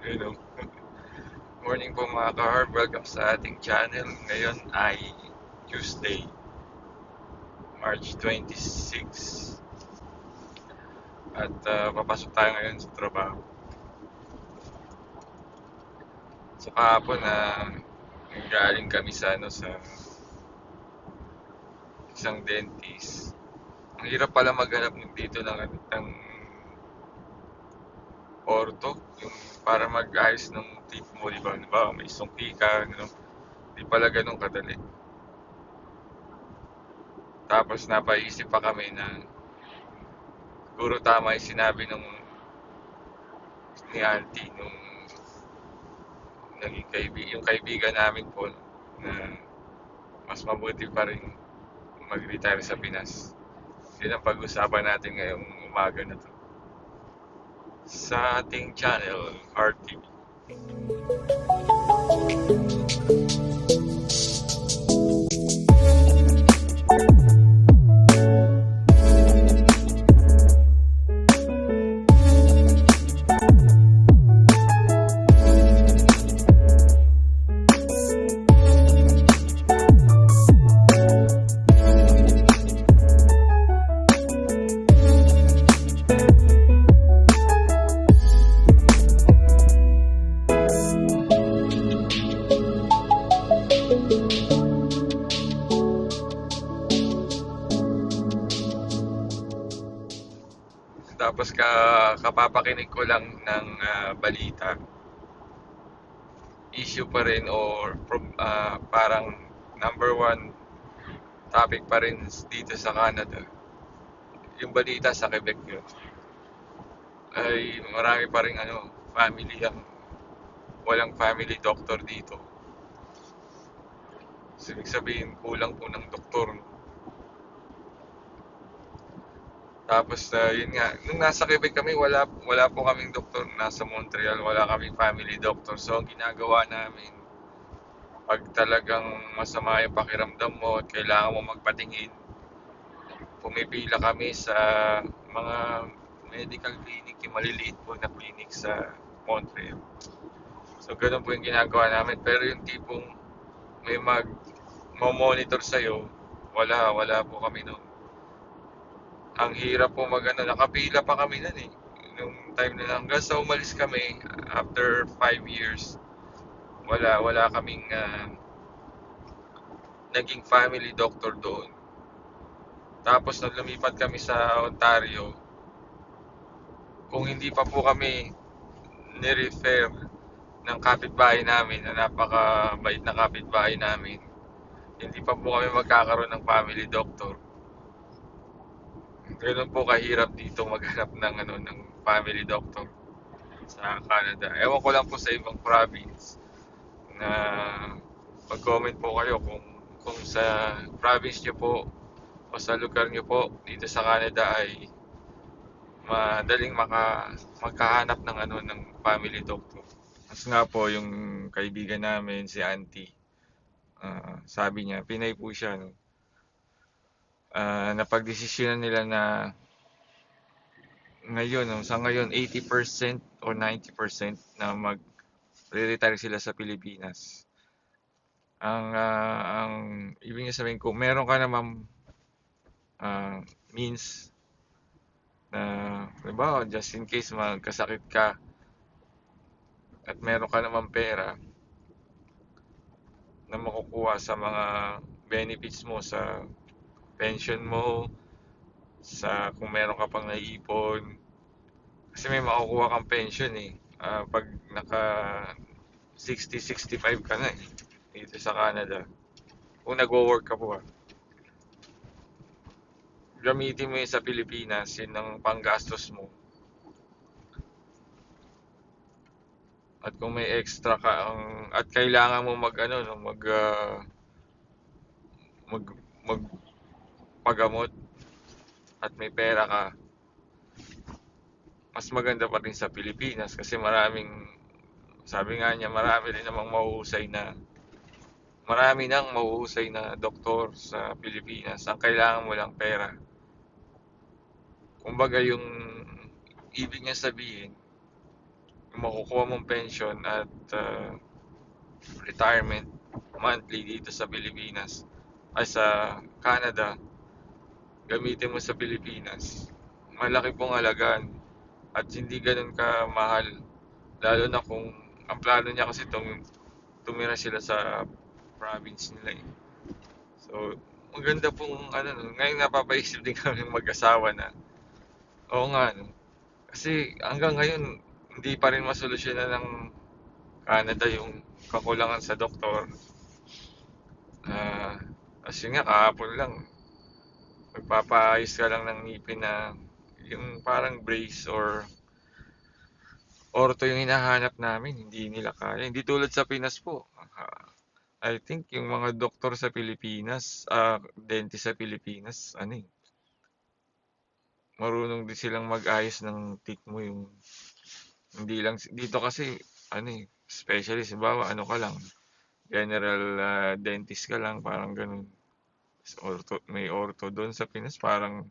Know. Morning po mga ka-herb. Welcome sa ating channel. Ngayon ay Tuesday, March 26. At uh, papasok tayo ngayon sa trabaho. So kahapon na uh, galing kami sa ano sa isang dentist. Ang hirap pala maghanap dito ng, ng orto, yung para mag-ayos ng teeth mo, di ba? Di ba? May sungki ka, ano? Di pala ganun kadali. Tapos napaisip pa kami na siguro tama yung sinabi nung ni auntie nung naging kaibigan, yung kaibigan namin po na mas mabuti pa rin mag-retire sa Pinas. Yun ang pag-usapan natin ngayong umaga na to sa ating channel, RTV. Kapapakinig ko lang ng ah, balita. Issue pa rin or ah, parang number one topic pa rin dito sa Canada. Yung balita sa Quebec yun. Ay marami pa rin ano, family ang walang family doctor dito. So, ibig sabihin kulang po ng doktor. no? Tapos ah, yun nga, nung nasa Quebec kami, wala wala po kaming doktor. Nasa Montreal, wala kaming family doctor. So ang ginagawa namin, pag talagang masama yung pakiramdam mo at kailangan mo magpatingin, pumipila kami sa mga medical clinic, yung maliliit po na clinic sa Montreal. So ganun po yung ginagawa namin. Pero yung tipong may mag monitor sa'yo, wala, wala po kami noon ang hirap po mag ano, nakapila pa kami nun eh. Nung time na lang, hanggang sa umalis kami, after 5 years, wala, wala kaming ah, naging family doctor doon. Tapos nung lumipat kami sa Ontario, kung hindi pa po kami nirefer ng kapitbahay namin, na napakabait na kapitbahay namin, hindi pa po kami magkakaroon ng family doctor. Ganun po kahirap dito maghanap ng ano ng family doctor sa Canada. Ewan ko lang po sa ibang province na mag-comment po kayo kung kung sa province nyo po o sa lugar nyo po dito sa Canada ay madaling maka, magkahanap ng ano ng family doctor. Mas nga po yung kaibigan namin si Auntie ah, sabi niya Pinay po siya no uh, napagdesisyonan nila na ngayon, no, sa ngayon 80% or 90% na mag retire sila sa Pilipinas. Ang ah, ang ibig niya sabihin kung meron ka naman ah, means na diba, just in case magkasakit ka at meron ka naman pera na makukuha sa mga benefits mo sa pension mo, sa kung meron ka pang naiipon. Kasi may makukuha kang pension eh. Ah, pag naka 60-65 ka na eh. Dito sa Canada. Kung nagwo-work ka po ah. Gamitin mo yun sa Pilipinas, yun ang panggastos mo. At kung may extra ka ang at kailangan mo mag ano no, mag ah, mag mag pagamot at may pera ka, mas maganda pa rin sa Pilipinas kasi maraming, sabi nga niya, marami rin namang mahuhusay na, marami nang mahuhusay na doktor sa Pilipinas. Ang kailangan mo lang pera. Kumbaga yung ibig niya sabihin, makukuha mong pension at uh, retirement monthly dito sa Pilipinas ay sa Canada gamitin mo sa Pilipinas malaki pong halagaan at hindi ganun ka mahal lalo na kung ang plano niya kasi tum tumira sila sa province nila eh. So, maganda pong ano, no, ngayon napapaisip din kami mag-asawa na. Oo nga, no. Kasi hanggang ngayon, hindi pa rin masolusyonan ng Canada yung kakulangan sa doktor. Ah, as yun nga, kahapon lang, magpapaayos ka lang ng ngipin na yung parang brace or orto yung hinahanap namin, hindi nila kaya. Hindi tulad sa Pinas po. Ah, I think yung mga doktor sa Pilipinas, ah, dentist sa Pilipinas, ano eh, marunong din silang mag-ayos ng teeth mo yung hindi lang dito kasi ano eh, specialist, bawa ano ka lang, general ah, dentist ka lang, parang ganun. Ortho, may ortho doon sa Pinas, parang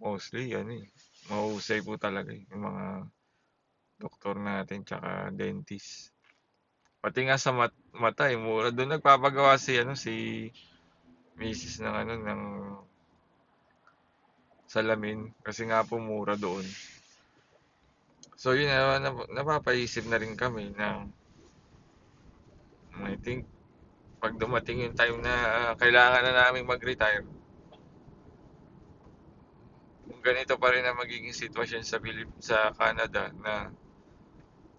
mostly ano eh, mahusay po talaga eh, yung mga doktor natin tsaka dentist. Pati nga sa mat mata eh, mura doon nagpapagawa si ano si misis ng ano ng salamin kasi nga po mura doon. So yun na, nap- napapaisip na rin kami na I think pag dumating yung time na ah, kailangan na naming mag-retire, kung ganito pa rin ang magiging sitwasyon sa Pilip sa Canada na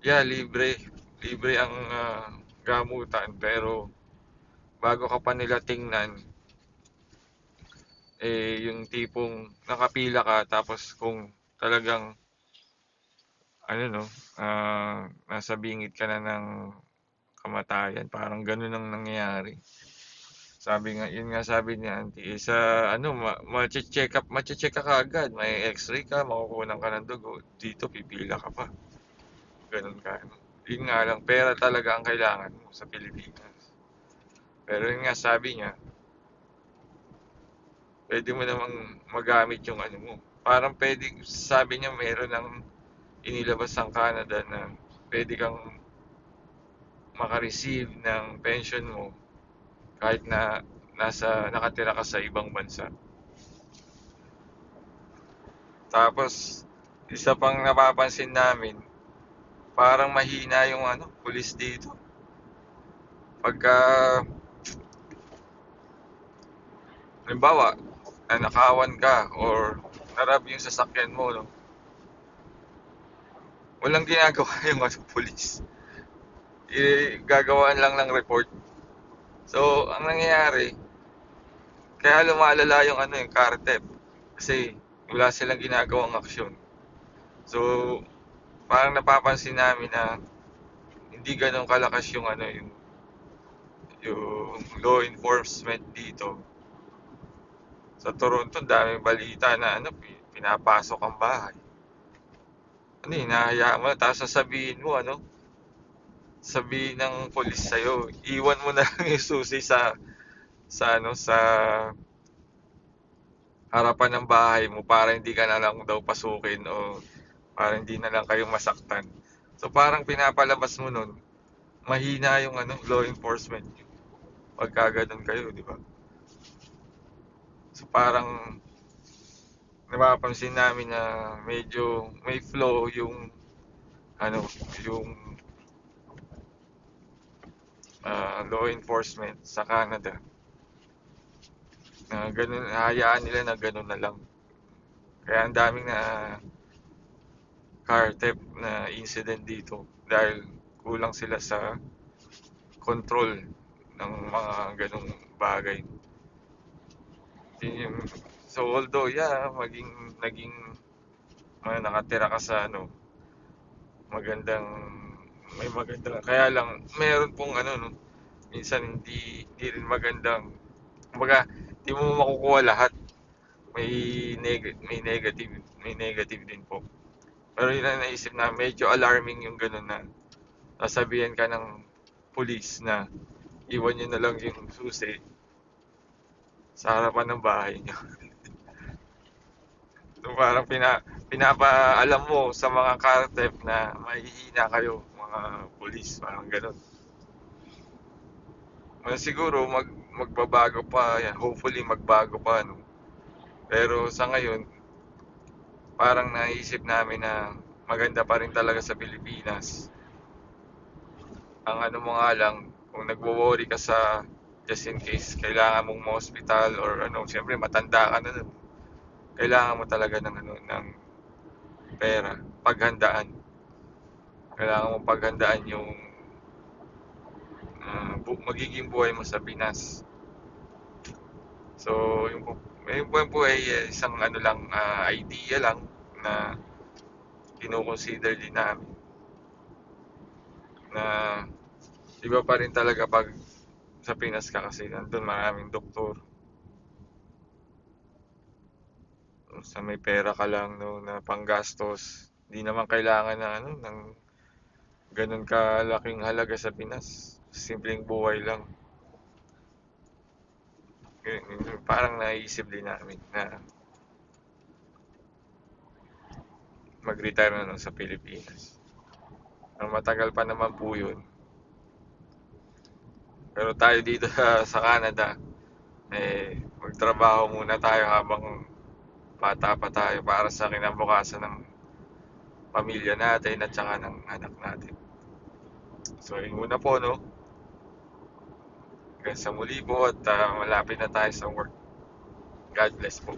yeah, libre, libre ang ah, gamutan. Pero bago ka pa nila tingnan eh yung tipong nakapila ka tapos kung talagang ano no ah, nasa bingit ka na ng kamatayan. Parang ganun ang nangyayari. Sabi nga yun nga sabi ni auntie eh, sa ano ma, ma-check up ma-check ka agad may x-ray ka makukunan ka ng dugo. Dito pipila ka pa. Ganun ka. Ano. yun nga lang pera talaga ang kailangan mo sa Pilipinas. Pero yun nga sabi niya pwede mo namang magamit yung ano mo. Parang pwede sabi niya meron ng inilabas ang Canada na pwede kang makareceive ng pension mo kahit na nasa nakatira ka sa ibang bansa. Tapos isa pang napapansin namin, parang mahina yung ano, pulis dito. Pagka halimbawa, nanakawan ka or narab yung sasakyan mo, no? Walang ginagawa yung ano, pulis. Gagawaan lang ng report. So, ang nangyayari, kaya lumalala yung ano yung cartep. Kasi wala silang ginagawang aksyon. So, parang napapansin namin na hindi ganun kalakas yung ano yung yung law enforcement dito. Sa Toronto, daming balita na ano, pi- pinapasok ang bahay. Ano eh, nahayaan mo na, tapos sasabihin mo, ano, sabihin ng polis sa'yo, iwan mo na lang yung susi sa, sa ano, sa harapan ng bahay mo para hindi ka na lang daw pasukin o para hindi na lang kayong masaktan. So parang pinapalabas mo nun, mahina yung ano, law enforcement pagka ganun kayo, di ba? So parang napapansin namin na medyo may flow yung ano, yung ah, law enforcement sa Canada. Na ganun, hayaan nila na ganun na lang. Kaya ang daming na car theft na incident dito dahil kulang sila sa control ng mga ganung bagay. So although yeah, maging naging mga nakatira ka sa ano, magandang may magandang kaya lang meron pong ano no, minsan hindi hindi rin magandang kumbaga hindi mo makukuha lahat. May neg may negative may negative din po. Pero yun ang naisip na medyo alarming yung ganun na sasabihan ka ng police na iwan nyo na lang yung susi sa harapan ng bahay nyo. So, parang pina, pinapaalam mo sa mga kartep na mahihina kayo, mga pulis, parang ganun. Well, siguro mag, magbabago pa yan. Hopefully magbago pa. No? Pero sa ngayon, parang naisip namin na maganda pa rin talaga sa Pilipinas. Ang ano mo nga lang, kung nagwo-worry ka sa just in case kailangan mong ma-hospital or ano, siyempre matanda ka na. Kailangan mo talaga ng ano ng pera, paghandaan. Kailangan mo paghandaan yung uh, bu- magiging buhay mo sa Pinas. So, yung yung po, po ay isang ano lang, uh, idea lang na kino-consider din namin. Na iba pa rin talaga pag sa Pinas ka kasi nandun maraming doktor. Sa may pera ka lang no na panggastos. Hindi naman kailangan na ano ng ganun kalaking halaga sa Pinas simpleng buhay lang parang naisip din namin na mag-retire na lang sa Pilipinas. Ang matagal pa naman po yun. Pero tayo dito sa Canada, eh, magtrabaho muna tayo habang bata pa tayo para sa kinabukasan ng pamilya natin at saka ng anak natin. So, yun muna po, no? Hanggang sa muli po at uh, malapit na tayo sa work. God bless po.